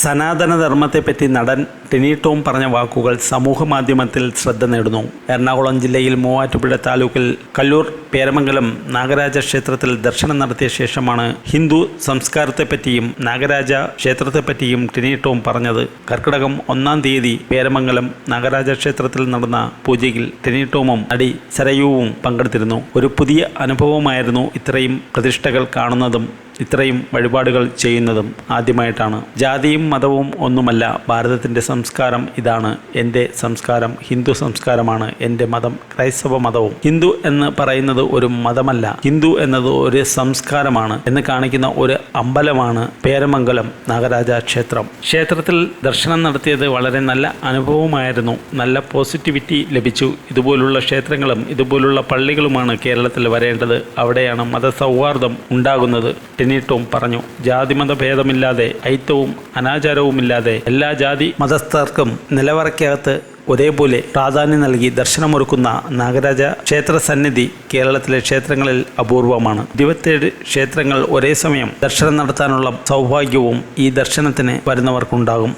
സനാതനധർമ്മത്തെപ്പറ്റി നടൻ ടിനി ടോം പറഞ്ഞ വാക്കുകൾ സമൂഹ മാധ്യമത്തിൽ ശ്രദ്ധ നേടുന്നു. എറണാകുളം ജില്ലയിൽ മൂവാറ്റുപുഴ താലൂക്കിൽ കല്ലൂർ പേരമംഗലം നാഗരാജ ക്ഷേത്രത്തിൽ ദർശനം നടത്തിയ ശേഷമാണ് ഹിന്ദു സംസ്കാരത്തെപ്പറ്റിയും നാഗരാജ ക്ഷേത്രത്തെപ്പറ്റിയും ടിനി ടോം പറഞ്ഞത്. കർക്കിടകം ഒന്നാം തീയതി പേരമംഗലം നാഗരാജ ക്ഷേത്രത്തിൽ നടന്ന പൂജയിൽ ടിനി ടോമും നടി സരയുവും പങ്കെടുത്തിരുന്നു. ഒരു പുതിയ അനുഭവമായിരുന്നു ഇത്രയും പ്രതിഷ്ഠകൾ കാണുന്നതും. ഇത്രയും വഴിപാടുകൾ ചെയ്യുന്നതും ആദ്യമായിട്ടാണ്. ജാതിയും മതവും ഒന്നുമല്ല ഭാരതത്തിന്റെ സംസ്കാരം ഇതാണ്. എന്റെ സംസ്കാരം ഹിന്ദു സംസ്കാരമാണ്. എന്റെ മതം ക്രൈസ്തവ മതവും. ഹിന്ദു എന്ന് പറയുന്നത് ഒരു മതമല്ല. ഹിന്ദു എന്നത് ഒരു സംസ്കാരമാണ് എന്ന് കാണിക്കുന്ന ഒരു അമ്പലമാണ് പേരമംഗലം നാഗരാജ ക്ഷേത്രം ക്ഷേത്രത്തിൽ ദർശനം നടത്തിയത് വളരെ നല്ല അനുഭവമായിരുന്നു. നല്ല പോസിറ്റിവിറ്റി ലഭിച്ചു. ഇതുപോലുള്ള ക്ഷേത്രങ്ങളും ഇതുപോലുള്ള പള്ളികളുമാണ് കേരളത്തിൽ വരേണ്ടത്. അവിടെയാണ് മതസൗഹാർദ്ദം ഉണ്ടാകുന്നത്. ടെനിട്ടോം പറഞ്ഞു. ജാതിമത ഭേദമില്ലാതെ ഐത്തവും അനാചാരവുമില്ലാതെ എല്ലാ ജാതി മതസ്ഥർക്കും നിലവറയ്ക്കകത്ത് ഒരേപോലെ പ്രാധാന്യം നൽകി ദർശനമൊരുക്കുന്ന നാഗരാജ ക്ഷേത്ര സന്നിധി കേരളത്തിലെ ക്ഷേത്രങ്ങളിൽ അപൂർവമാണ്. ഇരുപത്തിയേഴ് ക്ഷേത്രങ്ങൾ ഒരേ സമയം ദർശനം നടത്താനുള്ള സൗഭാഗ്യവും ഈ ദർശനത്തിന് വരുന്നവർക്കുണ്ടാകും.